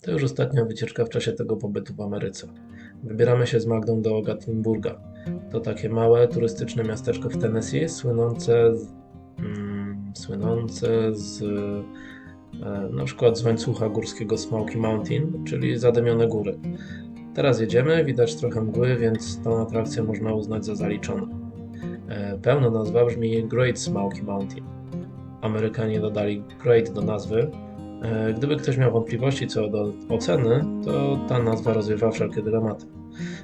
To już ostatnia wycieczka w czasie tego pobytu w Ameryce. Wybieramy się z Magdą do Gatlinburga. To takie małe, turystyczne miasteczko w Tennessee, słynące z, mm, słynące z e, na przykład z łańcucha górskiego Smoky Mountain, czyli zadymione góry. Teraz jedziemy, widać trochę mgły, więc tą atrakcję można uznać za zaliczoną. E, Pełna nazwa brzmi Great Smoky Mountain. Amerykanie dodali Great do nazwy. E, Gdyby ktoś miał wątpliwości co do oceny, to ta nazwa rozwiewa wszelkie dylematy.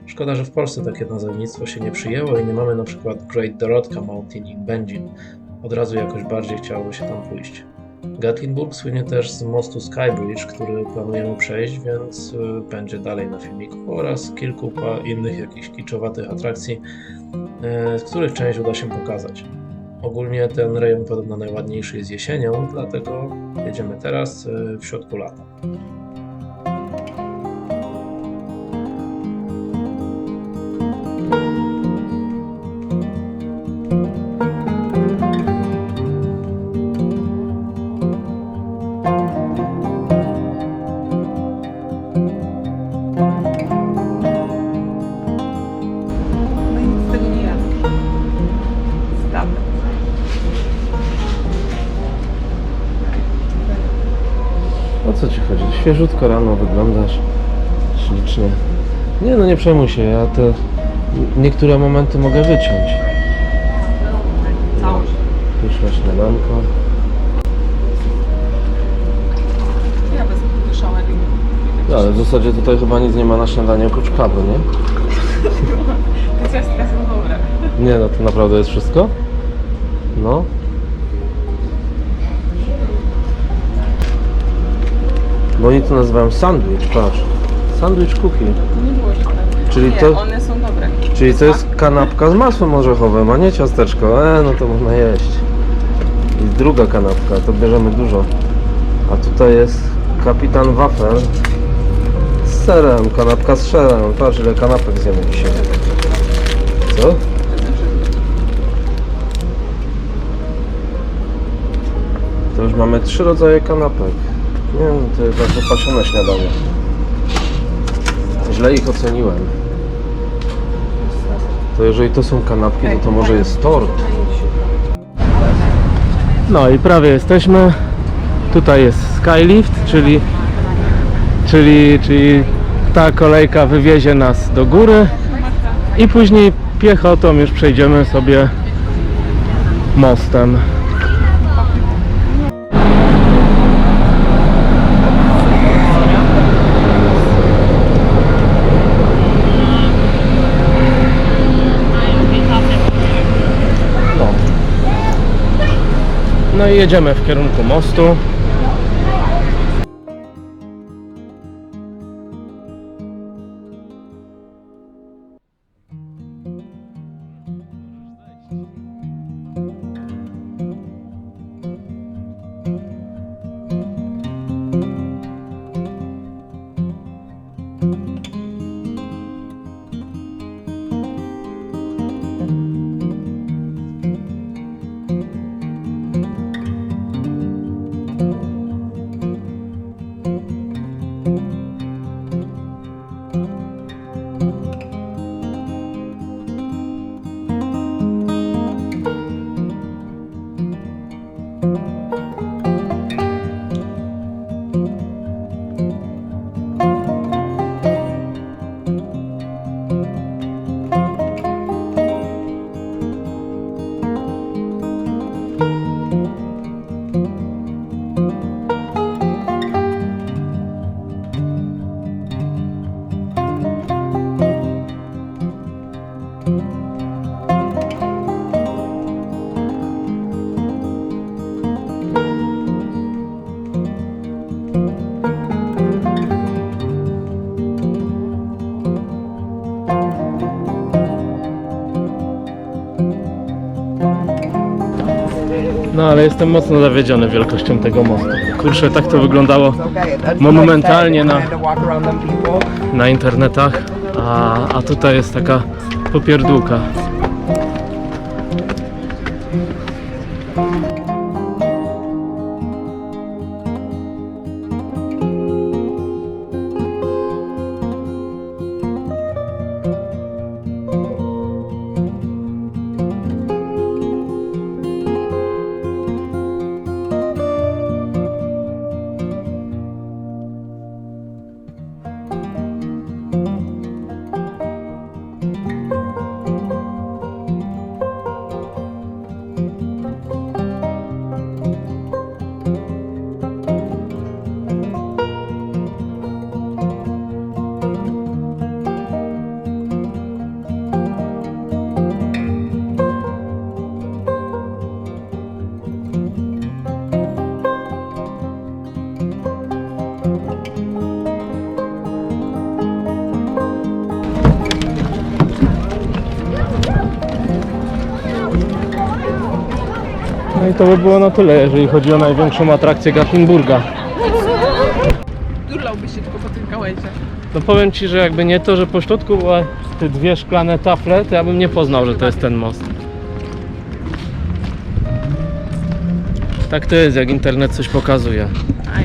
Szkoda, że w Polsce takie nazewnictwo się nie przyjęło i nie mamy na przykład Great Dorotka Mountain in Będzin. Od razu jakoś bardziej chciałoby się tam pójść. Gatlinburg słynie też z mostu Skybridge, który planujemy przejść, więc y, będzie dalej na filmiku oraz kilku innych jakichś kiczowatych atrakcji, e, z których część uda się pokazać. Ogólnie ten rejon podobno najładniejszy jest jesienią, dlatego jedziemy teraz y, w środku lata. Świeżutko rano wyglądasz. Ślicznie. Nie no, nie przejmuj się, ja te niektóre momenty mogę wyciąć. Całość. Pyszne śniadanko. Ja bez wyszałek. No, ale w zasadzie tutaj chyba nic nie ma na śniadanie oprócz kawy, nie? Te ciastka są dobre. Nie no, to naprawdę jest wszystko? No. Bo oni to nazywają sandwich, patrz. Sandwich cookie. Nie było źle. Czyli nie, to- one są dobre. Czyli to jest kanapka z masłem orzechowym, a nie ciasteczko. E, no to można jeść. I druga kanapka, to bierzemy dużo. A tutaj jest kapitan wafel z serem, kanapka z serem. Patrz ile kanapek zjemy dzisiaj. Co? To już mamy trzy rodzaje kanapek. Nie no, to jest bardzo pasione śniadanie. Źle ich oceniłem. To jeżeli to są kanapki, to to może jest tort. No i prawie jesteśmy. Tutaj jest Skylift, czyli, czyli, czyli ta kolejka wywiezie nas do góry i później piechotą już przejdziemy sobie mostem. No i jedziemy w kierunku mostu. No ale jestem mocno zawiedziony wielkością tego mostu. Kurczę, tak to wyglądało monumentalnie na, na internetach, a, a tutaj jest taka popierdółka. To by było na tyle, jeżeli chodzi o największą atrakcję Gatlinburga. Durlałby się tylko po tym gałęzie. No powiem Ci, że jakby nie to, że po środku były te dwie szklane tafle, to ja bym nie poznał, że to jest ten most. Tak to jest, jak internet coś pokazuje.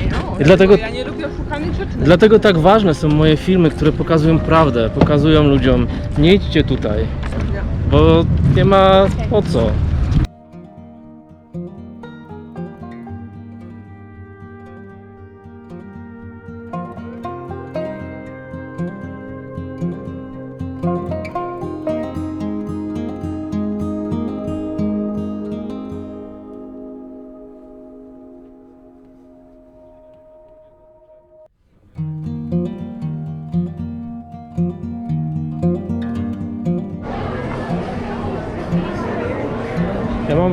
I know. I dlatego- Ja nie lubię oszukanych rzeczy. Dlatego tak ważne są moje filmy, które pokazują prawdę, pokazują ludziom, nie idźcie tutaj, bo nie ma po co.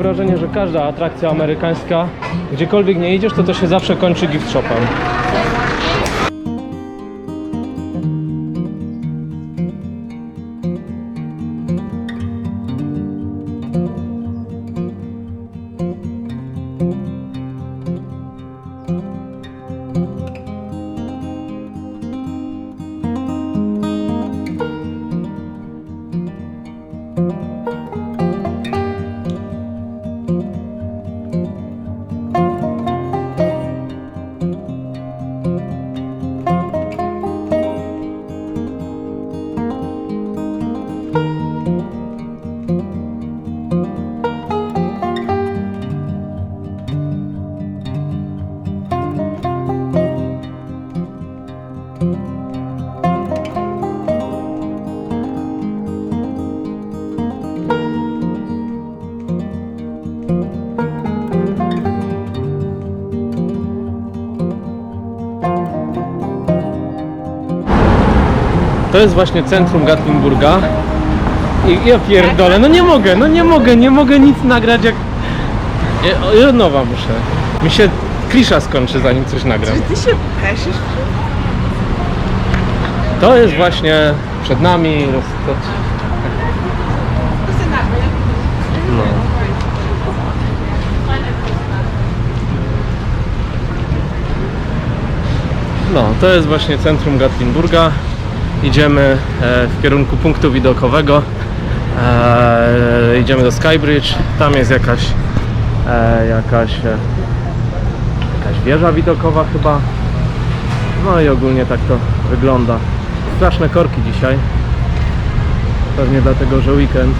mam wrażenie, że każda atrakcja amerykańska, gdziekolwiek nie idziesz, to to się zawsze kończy gift shopem. To jest właśnie centrum Gatlinburga. I ja pierdolę, no nie mogę, no nie mogę, nie mogę nic nagrać jak... Ja- o, ja nowa muszę. Mi się klisza skończy zanim coś nagram. Czy ty się presisz? To jest właśnie przed nami. roz- to- No. No, to jest właśnie centrum Gatlinburga. Idziemy e, w kierunku punktu widokowego. E, idziemy do Skybridge. Tam jest jakaś e, jakaś e, jakaś wieża widokowa chyba. No i ogólnie tak to wygląda. Straszne korki dzisiaj. Pewnie dlatego, że weekend.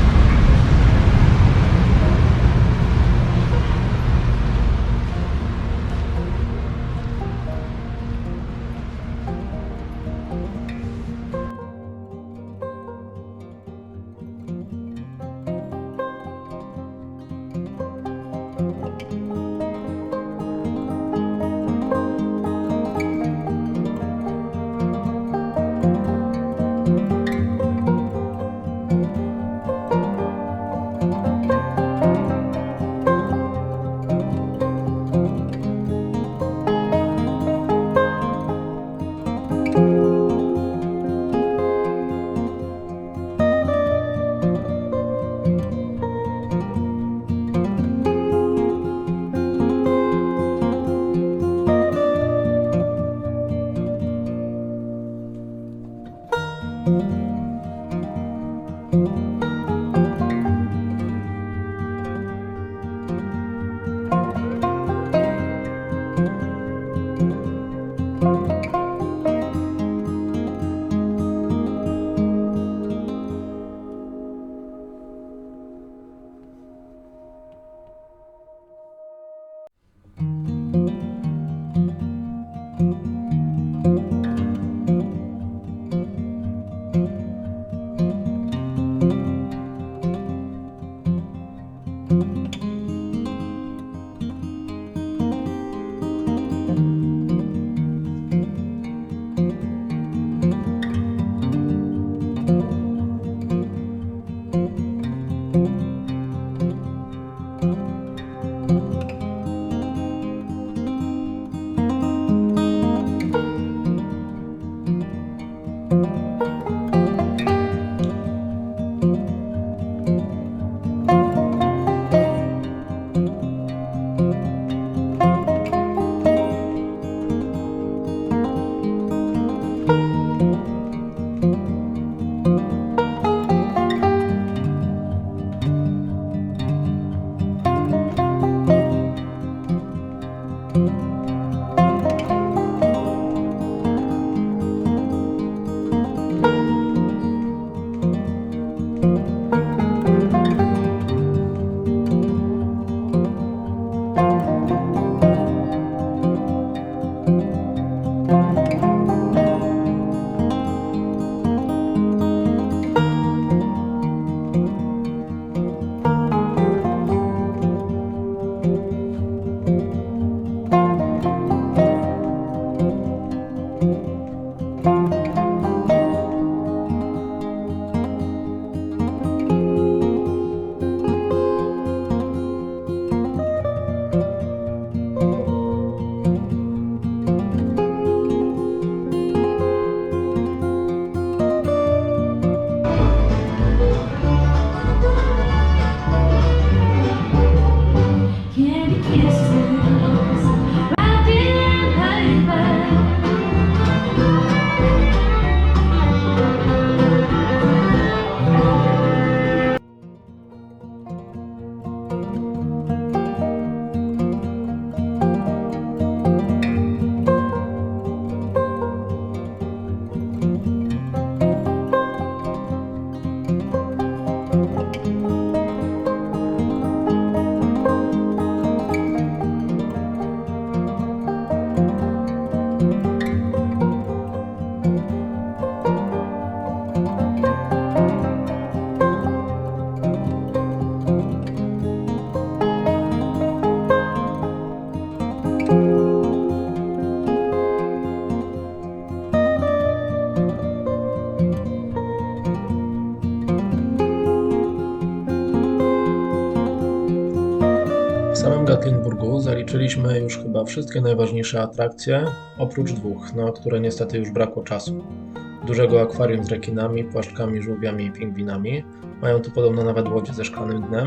Gatlinburgu zaliczyliśmy już chyba wszystkie najważniejsze atrakcje, oprócz dwóch, na które niestety już brakło czasu. Dużego akwarium z rekinami, płaszczkami, żółwiami i pingwinami. Mają tu podobno nawet łodzie ze szklanym dnem.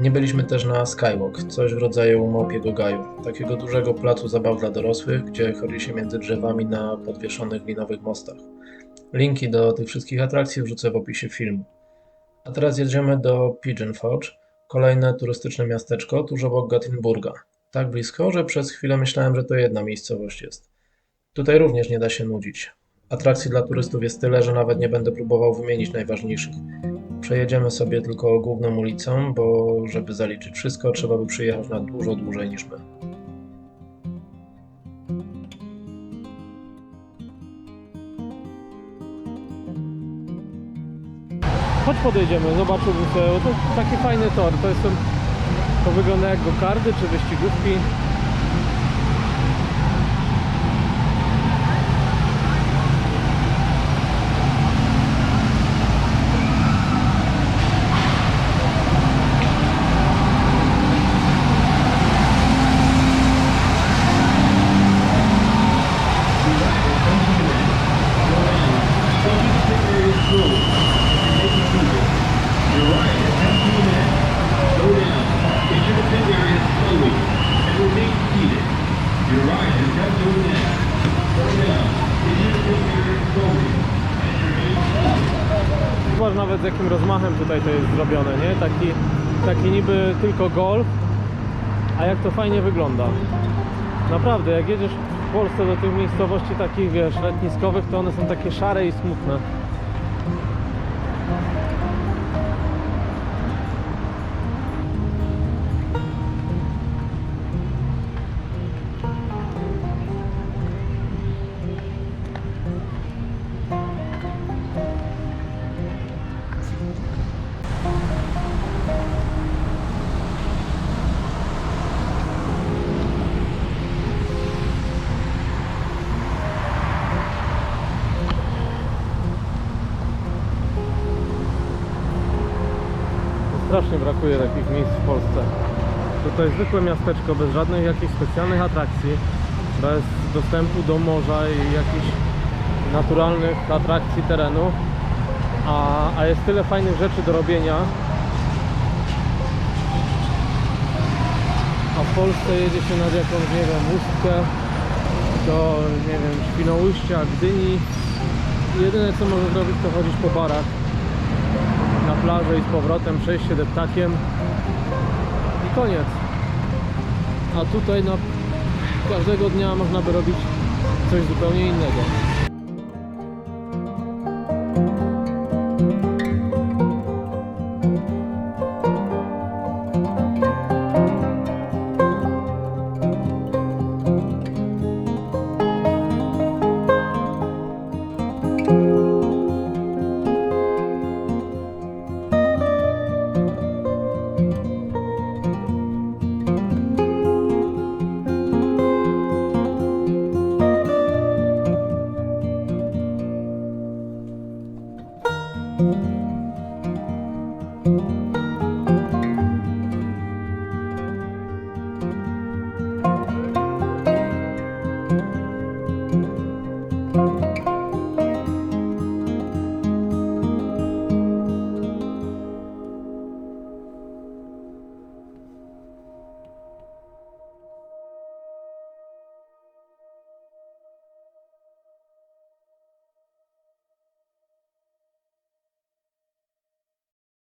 Nie byliśmy też na Skywalk, coś w rodzaju małpiego gaju, takiego dużego placu zabaw dla dorosłych, gdzie chodzi się między drzewami na podwieszonych linowych mostach. Linki do tych wszystkich atrakcji wrzucę w opisie filmu. A teraz jedziemy do Pigeon Forge, kolejne turystyczne miasteczko tuż obok Gatlinburga. Tak blisko, że przez chwilę myślałem, że to jedna miejscowość jest. Tutaj również nie da się nudzić. Atrakcji dla turystów jest tyle, że nawet nie będę próbował wymienić najważniejszych. Przejedziemy sobie tylko główną ulicą, bo żeby zaliczyć wszystko, trzeba by przyjechać na dużo dłużej niż my. Chodź podjedziemy, zobaczyłbym sobie, to taki fajny tor, to jest to wygląda jak gokardy czy wyścigówki. Z jakim rozmachem tutaj to jest zrobione, nie? Taki, taki niby tylko golf, a jak to fajnie wygląda. Naprawdę, jak jedziesz w Polsce do tych miejscowości takich, wiesz, letniskowych, to one są takie szare i smutne. Jest zwykłe miasteczko bez żadnych jakichś specjalnych atrakcji, bez dostępu do morza i jakichś naturalnych atrakcji terenu, a, a jest tyle fajnych rzeczy do robienia. A w Polsce jedzie się nad jakąś, nie wiem, Ustkę do, nie wiem, Świnoujścia, Gdyni. Jedyne co może zrobić to chodzić po barach na plażę i z powrotem, przejść się deptakiem i koniec. A tutaj na każdego dnia można by robić coś zupełnie innego. thank you